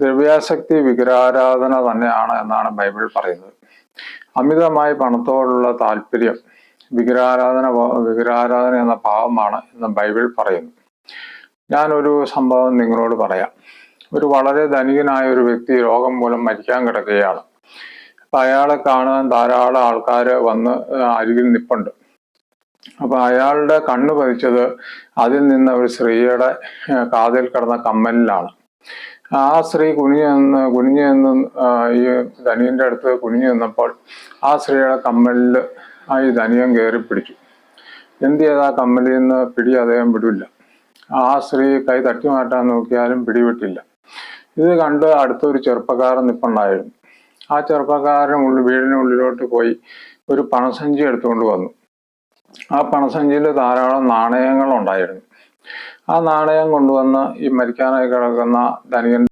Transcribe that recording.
ദ്രവ്യാസക്തി വിഗ്രഹാരാധന തന്നെയാണ് എന്നാണ് ബൈബിൾ പറയുന്നത്. അമിതമായി പണത്തോടുള്ള താല്പര്യം വിഗ്രഹാരാധന വിഗ്രഹാരാധന എന്ന ഭാവമാണ് എന്ന് ബൈബിൾ പറയുന്നു. ഞാനൊരു സംഭവം നിങ്ങളോട് പറയാം. ഒരു വളരെ ധനികനായ ഒരു വ്യക്തി രോഗം മൂലം മരിക്കാൻ കിടക്കുകയാണ്. അപ്പൊ അയാളെ കാണാൻ ധാരാളം ആൾക്കാർ വന്ന് അരികിൽ നിപ്പുണ്ട്. അപ്പൊ അയാളുടെ കണ്ണ് പതിച്ചത് അതിൽ നിന്ന് ഒരു സ്ത്രീയുടെ കാതിൽ കിടന്ന കമ്മലിലാണ്. ആ സ്ത്രീ കുനിഞ്ഞു നിന്ന് കുനിഞ്ഞു നിന്ന് ഈ ധനിയന്റെ അടുത്ത് കുനിഞ്ഞു നിന്നപ്പോൾ ആ സ്ത്രീയുടെ കമ്മലിൽ ആ ഈ ധനിയൻ കയറി പിടിച്ചു. എന്ത് ആ കമ്മലിൽ നിന്ന് പിടി അദ്ദേഹം വിടില്ല. ആ സ്ത്രീ കൈ തട്ടി മാറ്റാൻ നോക്കിയാലും പിടിവിട്ടില്ല. ഇത് കണ്ട് അടുത്തൊരു ചെറുപ്പക്കാരൻ നിപ്പുണ്ടായിരുന്നു. ആ ചെറുപ്പക്കാരൻ ഉള്ളിൽ വീടിനുള്ളിലോട്ട് പോയി ഒരു പണസഞ്ചി എടുത്തുകൊണ്ട് വന്നു. ആ പണസഞ്ചിയിൽ ധാരാളം നാണയങ്ങൾ ഉണ്ടായിരുന്നു. ആ നാണയം കൊണ്ടുവന്ന് ഈ മരിക്കാനായി കിടക്കുന്ന ധനികൻ